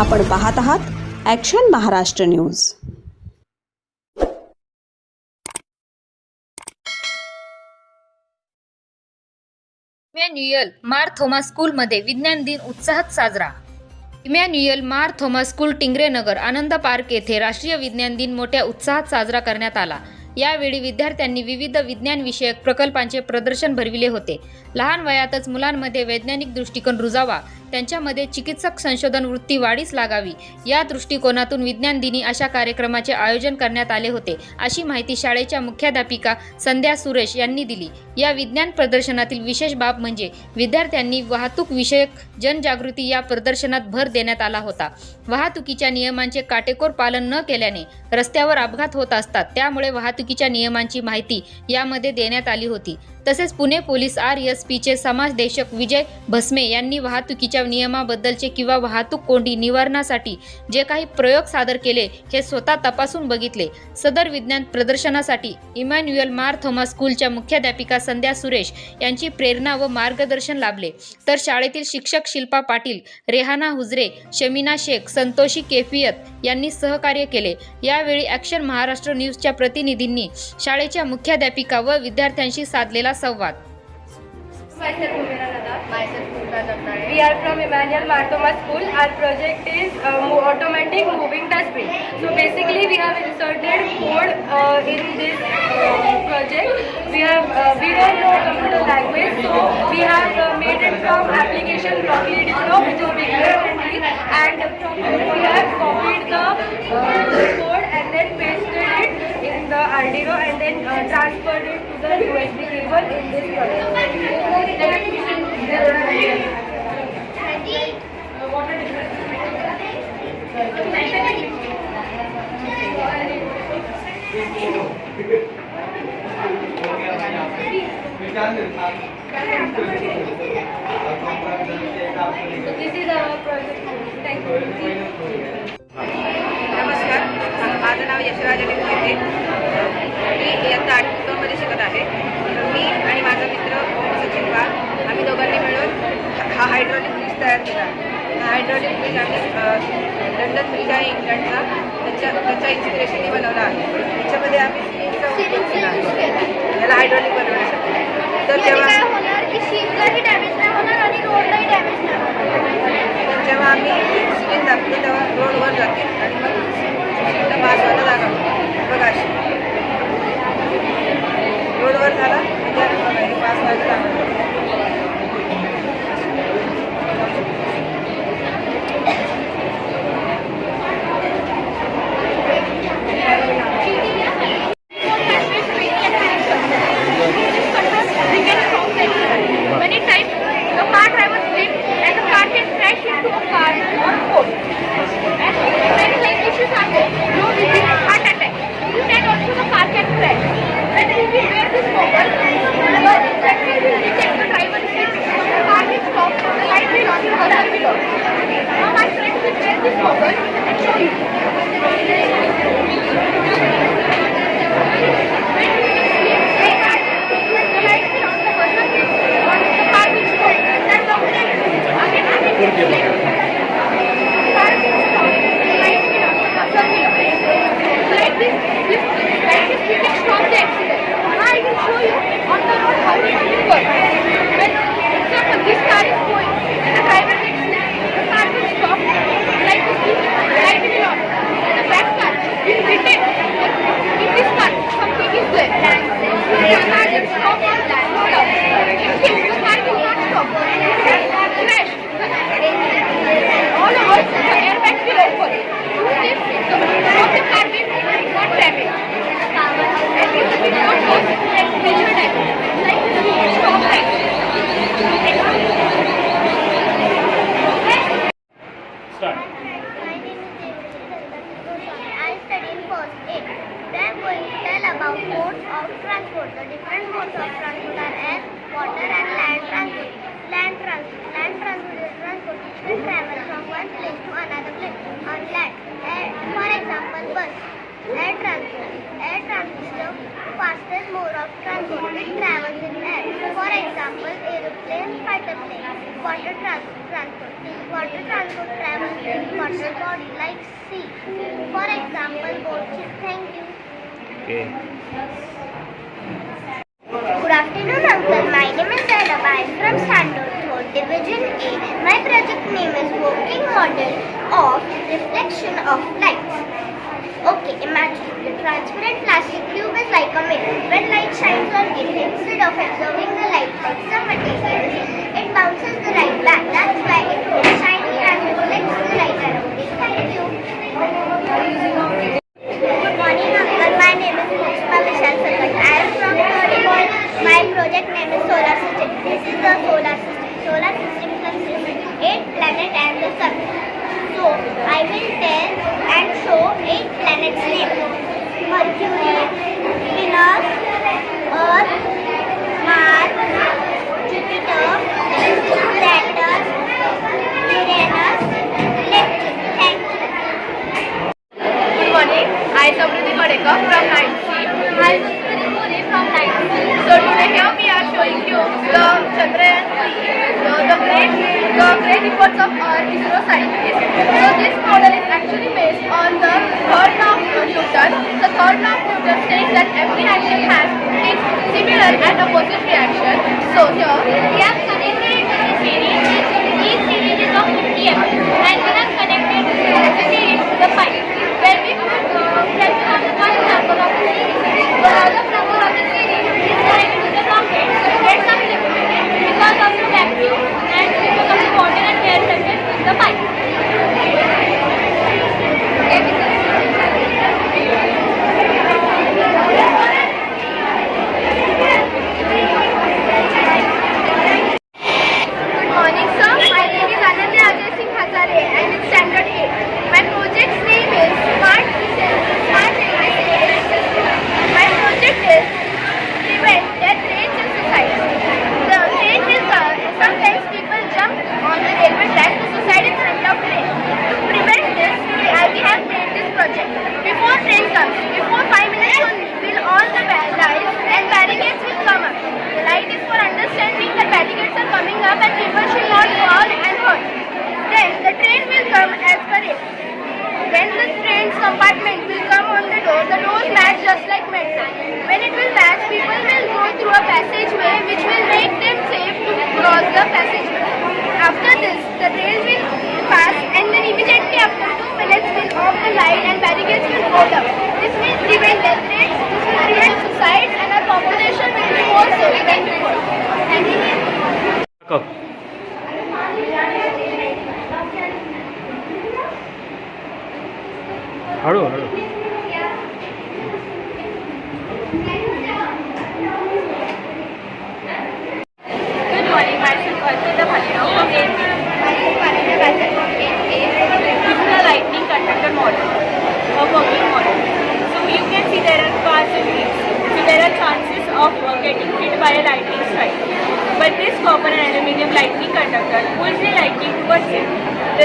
आपण पाहत आहात ॲक्शन महाराष्ट्र न्यूज इमॅन्युएल मार स्कूल स्कूलमध्ये विज्ञान दिन उत्साहात साजरा. Emmanuel Mar Thoma school Tingrenagar Anand park येथे राष्ट्रीय विज्ञान दिन मोठ्या उत्साहात साजरा करण्यात आला. यावेळी विद्यार्थ्यांनी विविध विज्ञान विषयक प्रकल्पांचे प्रदर्शन भरविले होते. लहान वयातच मुलांमध्ये वैज्ञानिक दृष्टिकोन रुजावा त्यांच्यामध्ये चिकित्सक संशोधन वृत्ती वाढीस लागावी. या दृष्टिकोनातून विज्ञान दिनी अशा कार्यक्रमाचे आयोजन करण्यात आले होते अशी माहिती शाळेच्या मुख्याध्यापिका संध्या सुरेश यांनी दिली. या विज्ञान प्रदर्शनातील विशेष बाब म्हणजे विद्यार्थ्यांनी वाहतूक विषयक जनजागृती या प्रदर्शनात भर देण्यात आला होता. वाहतुकीच्या नियमांचे काटेकोर पालन न केल्याने रस्त्यावर अपघात होत असतात त्यामुळे वाहतुकीच्या नियमांची माहिती यामध्ये देण्यात आली होती. तसेच पुणे पोलीस आर एस पीचे समाजदेशक विजय भस्मे यांनी वाहतुकीच्या नियमाबद्दलचे किंवा वाहतूक कोंडी निवारणासाठी जे काही प्रयोग सादर केले हे स्वतः तपासून बघितले. सदर विज्ञान प्रदर्शनासाठी इमॅन्युएल मार थॉमस स्कूलच्या मुख्याध्यापिका संध्या सुरेश यांची प्रेरणा व मार्गदर्शन लाभले. तर शाळेतील शिक्षक शिल्पा पाटील रेहाना हुजरे शमीना शेख संतोषी केफियत यांनी सहकार्य केले. यावेळी ॲक्शन महाराष्ट्र न्यूजच्या प्रतिनिधींनी शाळेच्या मुख्याध्यापिका व विद्यार्थ्यांशी साधलेला संवाद Myself Mumina Nadar. Myself Purna Dattare. We are from Emmanuel Marthoma School. Our project is uh, mo- automatic moving dustbin. So basically we have inserted code uh, in this uh, project. We have uh, we don't know computer language, so we have uh, made it from application Blockly Distro, which is beginner friendly, and from we have copied the uh, code and then pasted it in the Arduino and then uh, transferred it to the USB नमस्कार. माझं नाव यशराज अभिमुखी मी इयत्ता आठ दोन मध्ये शिकत आहे. मी आणि माझा मित्र ओम सचिन वाघ आम्ही दोघांनी मिळून हा हायड्रॉलिक ब्रिज तयार केला. हा हायड्रॉलिक ब्रिज आम्ही लंडन ब्रिज आहे इंग्लंडचा त्याच्या त्याच्या इन्स्पिरेशनने बनवला आहे. त्याच्यामध्ये आम्ही स्टीलचा उपयोग केला. याला हायड्रॉलिक बनवण्यासाठी. तर तर जेव्हा आम्ही स्क्रीन दाखवतो तेव्हा रोडवर जाते आणि मग स्क्रीनला पास व्हायला जागा. बघा रोडवर झाला. म्हणजे example, aeroplane, fighter plane, water transport, transport. Water transport travels in water body like sea. For example, boat ship. Thank you. Okay. Good afternoon, uncle. My name is Zainab. I am from Sandor, 4th Division A. My project name is Working Model of Reflection of Light. Okay, imagine the transparent plastic cube is like a mirror. When light shines on it, instead of absorbing the comes up at different, it bounces the right back. That's every reaction has its similar and opposite reaction. So here, reaction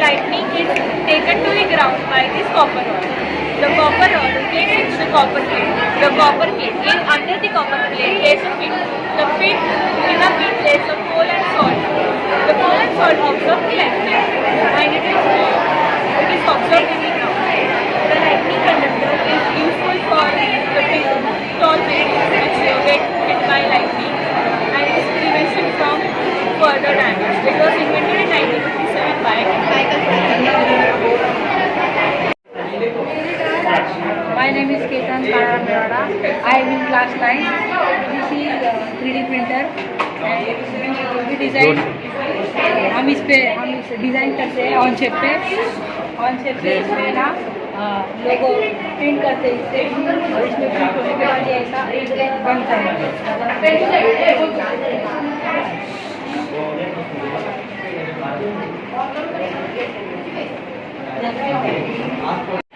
lightning is taken to the ground by this copper rod. The copper rod hits the copper plate. The copper plate is under the copper plate is a pit. The pit in a pit is a coal and salt. The coal and salt absorb the lightning and it is it is absorbed in the ground. The lightning conductor is useful for the pit, tall buildings design हम इस पे हम इस design करते हैं on shape पे. On shape पे इसमें ना लोगो प्रिंट करते हैं इससे और इसमें प्रिंट होने के बाद ऐसा बनता है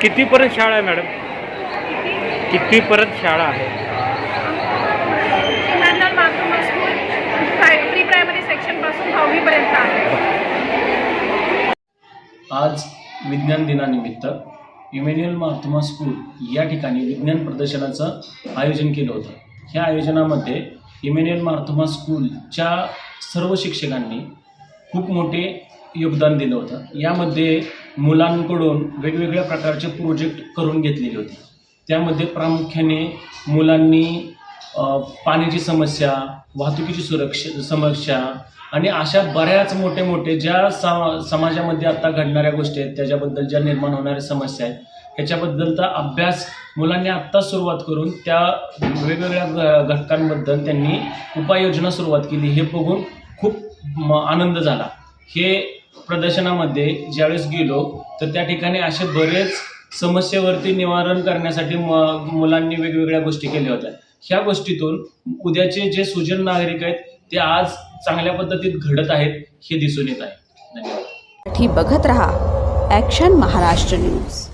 केला कितीपर्यंत शाळा आहे मॅडम? कितीपर्यंत शाळा आहे? इमॅन्युअल मार्कोमा स्कूल प्राय प्री प्रायमरी सेक्शनपासून दहावीपर्यंत आहे. आज विज्ञान दिनानिमित्त इमॅन्युअल मार्थोमा स्कूल या ठिकाणी विज्ञान प्रदर्शनाचं आयोजन केलं होतं. ह्या आयोजनामध्ये इमॅन्युअल मार्थोमा स्कूलच्या सर्व शिक्षकांनी खूप मोठे योगदान दिलं होतं. यामध्ये मुलांकडून वेगवेगळ्या प्रकारचे प्रोजेक्ट करून घेतलेले होते. त्यामध्ये प्रामुख्याने मुलांनी पाण्याची समस्या वाहतुकीची सुरक्षा समस्या आणि अशा बऱ्याच मोठे मोठे ज्या सा समाजामध्ये आता घडणाऱ्या गोष्टी आहेत त्याच्याबद्दल ज्या निर्माण होणाऱ्या समस्या आहेत ह्याच्याबद्दलचा अभ्यास मुलांनी आत्ता सुरुवात करून त्या वेगवेगळ्या घटकांबद्दल त्यांनी उपाययोजना सुरुवात केली हे बघून खूप म- आनंद झाला. हे प्रदर्शनामध्ये ज्यावेळेस गेलो तर त्या ठिकाणी असे बरेच समस्येवरती निवारण करण्यासाठी म मुलांनी वेगवेगळ्या गोष्टी केल्या होत्या. ह्या गोष्टीतून उद्याचे जे सुजन नागरिक आहेत ते आज चांगल्या पद्धतीत घडत आहेत हे दिसून येत आहे. धन्यवाद. बघत रहा ॲक्शन महाराष्ट्र न्यूज